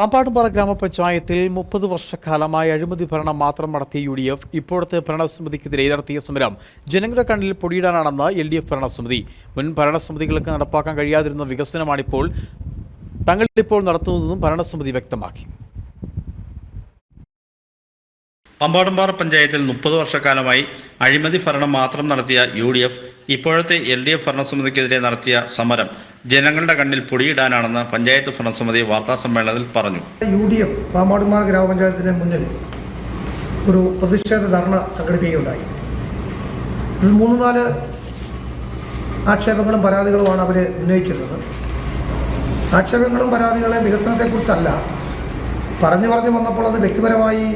പാമ്പാടുംപാറ ഗ്രാമപഞ്ചായത്തിൽ മുപ്പത് വർഷക്കാലമായി അഴിമതി ഭരണം മാത്രം നടത്തിയ യു ഡി എഫ് ഇപ്പോഴത്തെ ഭരണസമിതിക്കെതിരെ നടത്തിയ സമരം ജനങ്ങളുടെ കണ്ണിൽ പൊടിയിടാനാണെന്ന് എൽ ഡി എഫ് ഭരണസമിതി. മുൻ ഭരണസമിതികൾക്ക് നടപ്പാക്കാൻ കഴിയാതിരുന്ന വികസനമാണിപ്പോൾ തങ്ങളിപ്പോൾ നടത്തുന്നതെന്നും ഭരണസമിതി വ്യക്തമാക്കി. പമ്പാടുംപാറ പഞ്ചായത്തിൽ മുപ്പത് വർഷക്കാലമായി അഴിമതി ഭരണം മാത്രം നടത്തിയ യു ഡി എഫ് ഇപ്പോഴത്തെ എൽ ഡി എഫ് ഭരണസമിതിക്കെതിരെ നടത്തിയ സമരം ജനങ്ങളുടെ കണ്ണിൽ പൊടിയിടാനാണെന്ന് പഞ്ചായത്ത് ഭരണസമിതി വാർത്താസമ്മേളനത്തിൽ പറഞ്ഞു യു ഡി എഫ് പാമ്പാടുമാർ ഗ്രാമപഞ്ചായത്തിന് മുന്നിൽ ഒരു പ്രതിഷേധ ധർണ സംഘടിപ്പിക്കുകയുണ്ടായി. ഇതിൽ മൂന്ന് നാല് ആക്ഷേപങ്ങളും പരാതികളുമാണ് അവർ ഉന്നയിച്ചിരുന്നത്. ആക്ഷേപങ്ങളും പരാതികളെ വികസനത്തെക്കുറിച്ചല്ല പറഞ്ഞു പറഞ്ഞു വന്നപ്പോൾ അത് വ്യക്തിപരമായി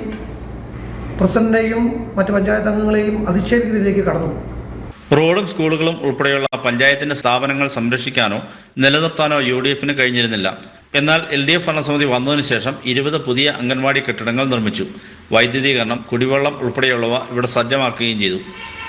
പ്രസിഡന്റിനെയും മറ്റ് പഞ്ചായത്ത് അംഗങ്ങളെയും അധിക്ഷേപിക്കുന്നതിലേക്ക് കടന്നു. റോഡും സ്കൂളുകളും ഉൾപ്പെടെയുള്ള പഞ്ചായത്തിന്റെ സ്ഥാപനങ്ങൾ സംരക്ഷിക്കാനോ നിലനിർത്താനോ യു ഡി എഫിന് കഴിഞ്ഞിരുന്നില്ല. എന്നാൽ എൽ ഡി എഫ് ഭരണസമിതി വന്നതിന് ശേഷം ഇരുപത് പുതിയ അംഗൻവാടി കെട്ടിടങ്ങൾ നിർമ്മിച്ചു. വൈദ്യുതീകരണം കുടിവെള്ളം ഉൾപ്പെടെയുള്ളവ ഇവിടെ സജ്ജമാക്കുകയും ചെയ്തു.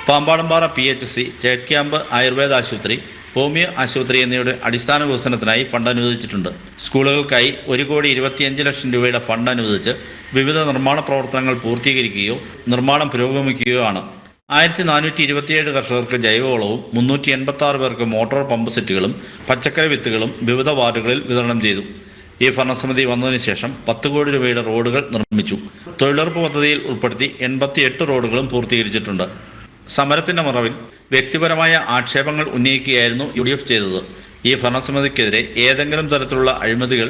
പാമ്പാടമ്പാറ പി എച്ച് സി ടേഡ് ക്യാമ്പ് ആയുർവേദ ആശുപത്രി ഹോമിയോ ആശുപത്രി എന്നിവയുടെ അടിസ്ഥാന വികസനത്തിനായി ഫണ്ട് അനുവദിച്ചിട്ടുണ്ട്. സ്കൂളുകൾക്കായി ഒരു കോടി ഇരുപത്തിയഞ്ച് ലക്ഷം രൂപയുടെ ഫണ്ട് അനുവദിച്ച് വിവിധ നിർമ്മാണ പ്രവർത്തനങ്ങൾ പൂർത്തീകരിക്കുകയോ നിർമ്മാണം പുരോഗമിക്കുകയോ ആണ്. ആയിരത്തി നാനൂറ്റി ഇരുപത്തിയേഴ് കർഷകർക്ക് ജൈവവളവും മുന്നൂറ്റി എൺപത്തി ആറ് പേർക്ക് മോട്ടോർ പമ്പ് സെറ്റുകളും പച്ചക്കറി വിത്തുകളും വിവിധ വാർഡുകളിൽ വിതരണം ചെയ്തു. ഈ ഭരണസമിതി വന്നതിന് ശേഷം പത്ത് കോടി രൂപയുടെ റോഡുകൾ നിർമ്മിച്ചു. തൊഴിലുറപ്പ് പദ്ധതിയിൽ ഉൾപ്പെടുത്തി എൺപത്തിയെട്ട് റോഡുകളും പൂർത്തീകരിച്ചിട്ടുണ്ട്. സമരത്തിന്റെ മറവിൽ വ്യക്തിപരമായ ആക്ഷേപങ്ങൾ ഉന്നയിക്കുകയായിരുന്നു യു ഡി എഫ് ചെയ്തത്. ഈ ഭരണസമിതിക്കെതിരെ ഏതെങ്കിലും തരത്തിലുള്ള അഴിമതികൾ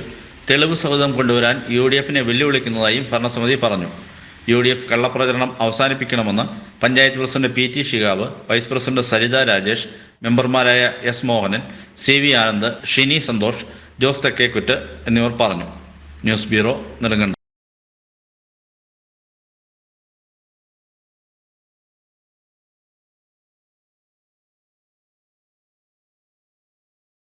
തെളിവ് സഹിതം കൊണ്ടുവരാൻ യു ഡി എഫിനെ വെല്ലുവിളിക്കുന്നതായും ഭരണസമിതി പറഞ്ഞു. യു ഡി എഫ് കള്ളപ്രചരണം അവസാനിപ്പിക്കണമെന്ന് panchayat president P T Shihab vice president Saritha Rajesh മെമ്പർമാരായ S Mohanan C V Anand Shini Santhosh Jose Thekkekkut എന്നിവർ പറഞ്ഞു. News bureau Nedumkandam.